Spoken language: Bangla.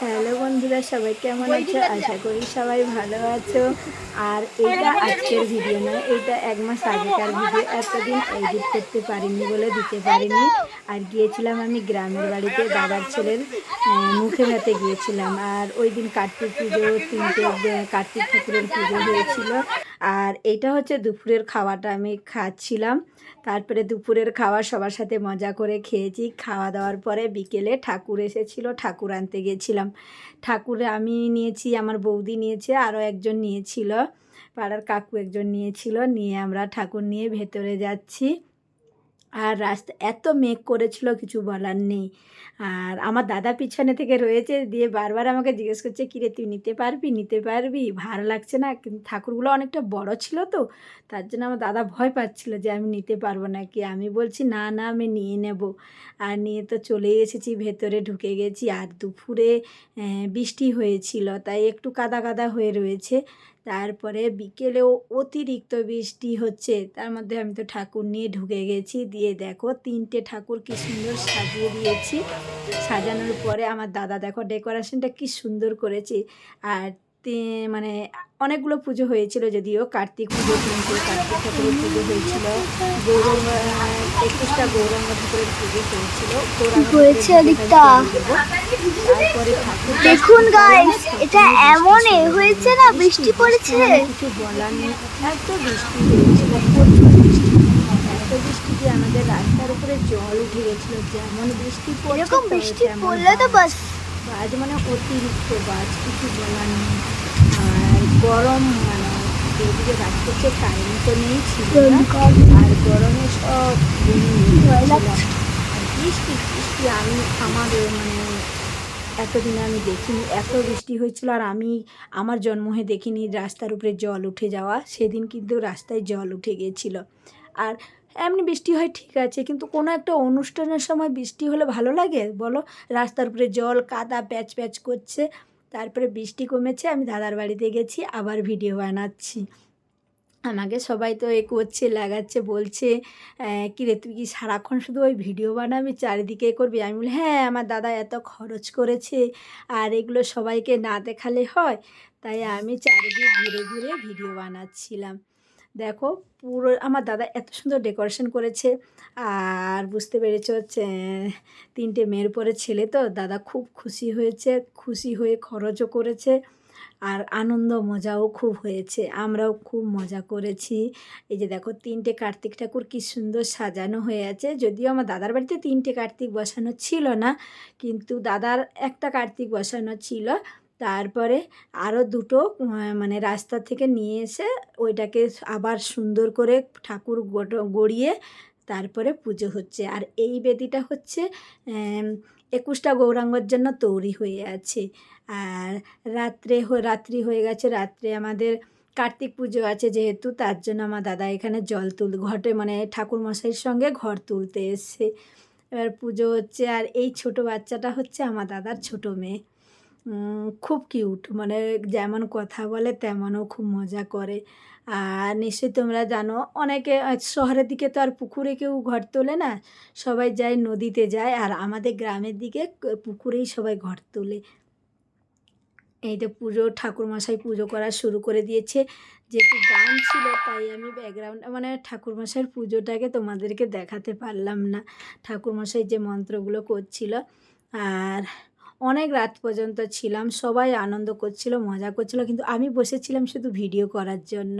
হ্যালো বন্ধুরা সবাই কেমন আছো? আশা করি সবাই ভালো আছো। আর এটা আজকের ভিডিও নয় এটা এক মাস আগেকার ভিডিও। এতদিন এডিট করতে পারিনি বলে দিতে পারিনি। আর গিয়েছিলাম আমি গ্রামের বাড়িতে বাবার ছেলের মুখে ভাতে গিয়েছিলাম। আর ওই দিন কার্তিক পুজো তিনটে কার্তিক ঠাকুরের পুজো হয়েছিল। আর এটা হচ্ছে দুপুরের খাওয়াটা আমি খাচ্ছিলাম। তারপরে দুপুরের খাওয়া সবার সাথে মজা করে খেয়েছি। খাওয়া দাওয়ার পরে বিকেলে ঠাকুর এসেছিল, ঠাকুর আনতে গেছিলাম। ঠাকুর আমি নিয়েছি, আমার বৌদি নিয়েছে, আরও একজন নিয়েছিল, পাড়ার কাকু একজন নিয়েছিল। নিয়ে আমরা ঠাকুর নিয়ে ভেতরে যাচ্ছি। আর রাস্তা, এত মেঘ করেছিল কিছু বলার নেই। আর আমার দাদা পিছনে থেকে রয়েছে দিয়ে বারবার আমাকে জিজ্ঞেস করছে, কিরে, তুই নিতে পারবি? নিতে পারবি? ভালো লাগছে না? কিন্তু ঠাকুরগুলো অনেকটা বড় ছিল তো, তার জন্য আমার দাদা ভয় পাচ্ছিল যে আমি নিতে পারব না কি আমি বলছি, না না, আমি নিয়ে নেব। আর নিয়ে তো চলে এসেছি, ভেতরে ঢুকে গেছি। আর দুপুরে বৃষ্টি হয়েছিল, তাই একটু কাদা কাদা হয়ে রয়েছে। তারপরে বিকেলেও অতিরিক্ত বৃষ্টি হচ্ছে। তার মধ্যে আমি তো ঠাকুর নিয়ে ঢুকে গেছি। দিয়ে দেখো তিনটে ঠাকুর কি সুন্দর সাজিয়ে দিয়েছি। সাজানোর পরে আমার দাদা দেখো ডেকোরেশনটা কি সুন্দর করেছে। আর মানে অনেকগুলো পুজো হয়েছিল যদিও কার্তিক পুজো কার্তিক ঠাকুরের পুজো হয়েছিল। গৌরঙ্গ একুশটা গৌরঙ্গ ঠাকুরের পুজো গৌরাঙ্গ হয়েছে ঠাকুর দেখুন গাইস এটা এমন হয়েছে না বৃষ্টি পড়েছে? কিছু বলার নেই। এত বৃষ্টি হয়েছিল প্রচুর বৃষ্টি। এত বৃষ্টি যে আমাদের রাস্তার উপরে জল উঠে গেছিল যেমন বৃষ্টি পড়ছে এরকম তো বৃষ্টি পড়লে তো বাস। বাজ মানে অতিরিক্ত বাজ কিছু বলার নেই। আর গরম যেদিকে করছে কারেন্ট তো নেই ছিল আর গরমে সব আর বৃষ্টি বৃষ্টি আমি মানে এতদিনে আমি দেখিনি এত বৃষ্টি হয়েছিল আর আমি আমার জন্ম হয়ে দেখিনি রাস্তার উপরে জল উঠে যাওয়া। সেদিন কিন্তু রাস্তায় জল উঠে গিয়েছিল আর এমনি বৃষ্টি হয় ঠিক আছে কিন্তু কোনো একটা অনুষ্ঠানের সময় বৃষ্টি হলে ভালো লাগে? বলো রাস্তার উপরে জল কাদা প্যাচ প্যাচ করছে। তারপরে বৃষ্টি কমেছে, আমি দাদার বাড়িতে গেছি, আবার ভিডিও বানাচ্ছি। আমাকে সবাই তো এ করছে, লাগাচ্ছে, বলছে কি রে, তুই কি সারাক্ষণ শুধু ওই ভিডিও বানাবি, চারিদিকে করবি? আমি বলি হ্যাঁ আমার দাদা এত খরচ করেছে, আর এগুলো সবাইকে না দেখালে হয়। তাই আমি চারিদিক ঘুরে ঘুরে ভিডিও বানাচ্ছিলাম। দেখো, পুরো, আমার দাদা এত সুন্দর ডেকোরেশন করেছে। আর বুঝতে পেরেছ তিনটে মেয়ের পরে ছেলে তো, দাদা খুব খুশি হয়েছে, খুশি হয়ে খরচও করেছে আর আনন্দ মজাও খুব হয়েছে। আমরাও খুব মজা করেছি। এই যে দেখো, তিনটে কার্তিক ঠাকুর কি সুন্দর সাজানো হয়ে আছে। যদিও আমার দাদার বাড়িতে তিনটে কার্তিক বসানো ছিল না, কিন্তু দাদার একটা কার্তিক বসানো ছিল। তারপরে আরও দুটো মানে রাস্তা থেকে নিয়ে এসে ওইটাকে আবার সুন্দর করে ঠাকুর গড়িয়ে তারপরে পুজো হচ্ছে। আর এই বেদিটা হচ্ছে একুশটা গৌরাঙ্গর জন্য তৈরি হয়ে আছে। আর রাত্রে রাত্রি হয়ে গেছে, রাত্রে আমাদের কার্তিক পুজো আছে যেহেতু, তার জন্য আমার দাদা এখানে জল তুল, ঘটে মানে ঠাকুর মশাইয়ের সঙ্গে ঘর তুলতে এসছে। এবার পুজো হচ্ছে, আর এই ছোট বাচ্চাটা হচ্ছে আমার দাদার ছোট মেয়ে। খুব কিউট। মানে যেমন কথা বলে তেমনও খুব মজা করে। আর নিশ্চয়ই তোমরা জানো, অনেকে শহরের দিকে তো আর পুকুরে কেউ ঘর তোলে না। সবাই যায় নদীতে যায় আর আমাদের গ্রামের দিকে পুকুরেই সবাই ঘর তোলে। এই যে পুজো, ঠাকুরমশাই পুজো করা শুরু করে দিয়েছে। যেহেতু গান ছিল, তাই আমি ব্যাকগ্রাউন্ড মানে ঠাকুরমশাইয়ের পুজোটাকে তোমাদেরকে দেখাতে পারলাম না। ঠাকুরমশাই যে মন্ত্রগুলো করছিল। আর অনেক রাত পর্যন্ত ছিলাম, সবাই আনন্দ করছিল, মজা করছিল, কিন্তু আমি বসেছিলাম শুধু ভিডিও করার জন্য।